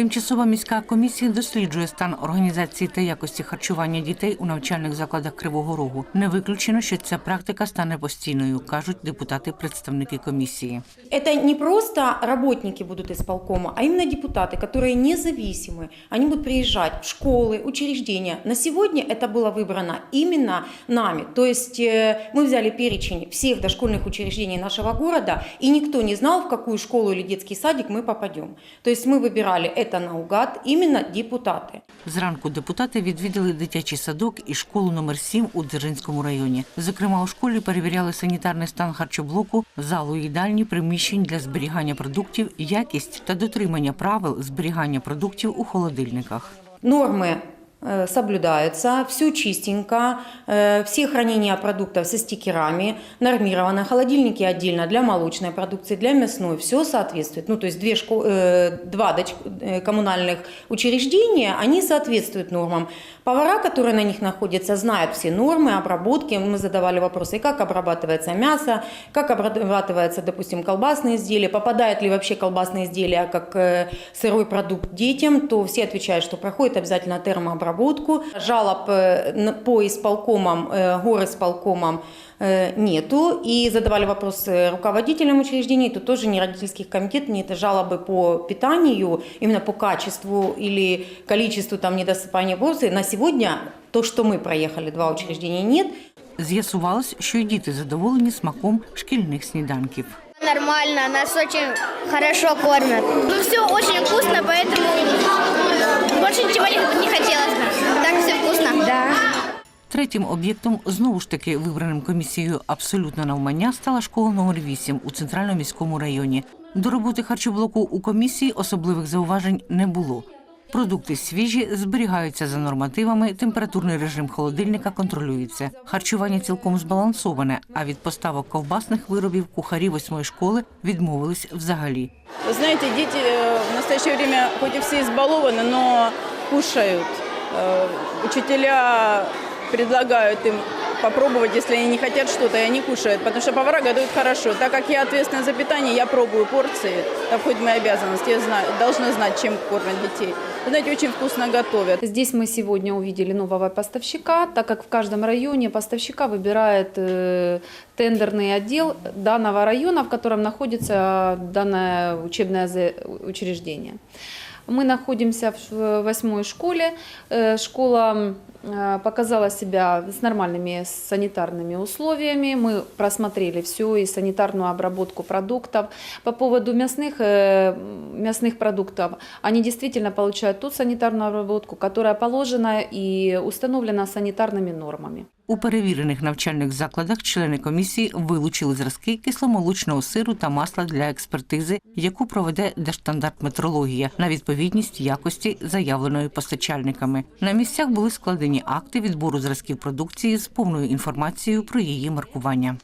Тимчасова міська комісія досліджує стан організації та якості харчування дітей у навчальних закладах Кривого Рогу. Не виключено, що ця практика стане постійною, кажуть депутати-представники комісії. Это не просто работники будут исполкома, а именно депутаты, которые независимы. Они будут приезжать в школы, учреждения. На сегодня это было выбрано именно нами. То есть э, мы взяли перечень всех дошкольных учреждений нашего города, и никто не знал, в какую школу или детский садик мы попадем. То есть мы выбирали это наугад именно депутаты. Зранку депутати відвідали дитячий садок і школу номер 7 у Дзержинському районі. Зокрема, у школі перевіряли санітарний стан харчоблоку, залу їдальні, приміщень для зберігання продуктів, якість та дотримання правил зберігання продуктів у холодильниках. Нормы э, соблюдаются, все чистенько, э, все хранения продуктов со стикерами, нормировано, холодильники отдельно для молочной продукции, для мясной, все соответствует. Ну, то есть две шко- э, два э, коммунальных учреждения, они соответствуют нормам. Повара, которые на них находятся, знают все нормы обработки. Мы задавали вопросы, как обрабатывается мясо, как обрабатывается, допустим, колбасные изделия, попадают ли вообще колбасные изделия как э, сырой продукт детям, то все отвечают, что проходит обязательно термообработку. Жалоб э, на- по исполкомам, э, горисполкомам э, нету. И задавали вопросы руководителям учреждений, то тоже не родительских комитетов, не это жалобы по питанию, именно по качеству или количеству там недосыпания порций. На сегодня то, что мы проехали, два учреждения, нет. З'ясувалось, що й діти задоволені смаком шкільних сніданків. Нормально, нас очень хорошо кормят. Ну, все очень вкусно, поэтому больше ничего не, не хотелось бы. Так все вкусно. Да. Третім об'єктом, знову ж таки вибраним комісією абсолютно навмання, стала школа номер 8 у центральному міському районі. До роботи харчоблоку у комісії особливих зауважень не було. Продукти свіжі, зберігаються за нормативами, температурний режим холодильника контролюється. Харчування цілком збалансоване, а від поставок ковбасних виробів кухарі восьмої школи відмовились взагалі. Вы знаете, дети э, в настоящее время хоть и все избалованы, но кушают. Э, Учителя предлагают им попробовать, если они не хотят что-то, и они кушают, потому что повара готовят хорошо. Так как я ответственна за питание, я пробую порции, это входит в мои обязанности, я знаю, должна знать, чем кормят детей. Вы знаете, очень вкусно готовят. Здесь мы сегодня увидели нового поставщика, так как в каждом районе поставщика выбирает э, тендерный отдел данного района, в котором находится данное учебное за- учреждение. Мы находимся в ш- восьмой школе. Э, Школа э, показала себя с нормальными санитарными условиями. Мы просмотрели все и санитарную обработку продуктов. По поводу мясных, э, мясных продуктов, они действительно получают ту санитарную обработку, которая положена и установлена санитарными нормами. У перевірених навчальних закладах члени комісії вилучили зразки кисломолочного сиру та масла для експертизи, яку проведе Держстандарт метрологія на відповідність якості, заявленої постачальниками. На місцях були складені акти відбору зразків продукції з повною інформацією про її маркування.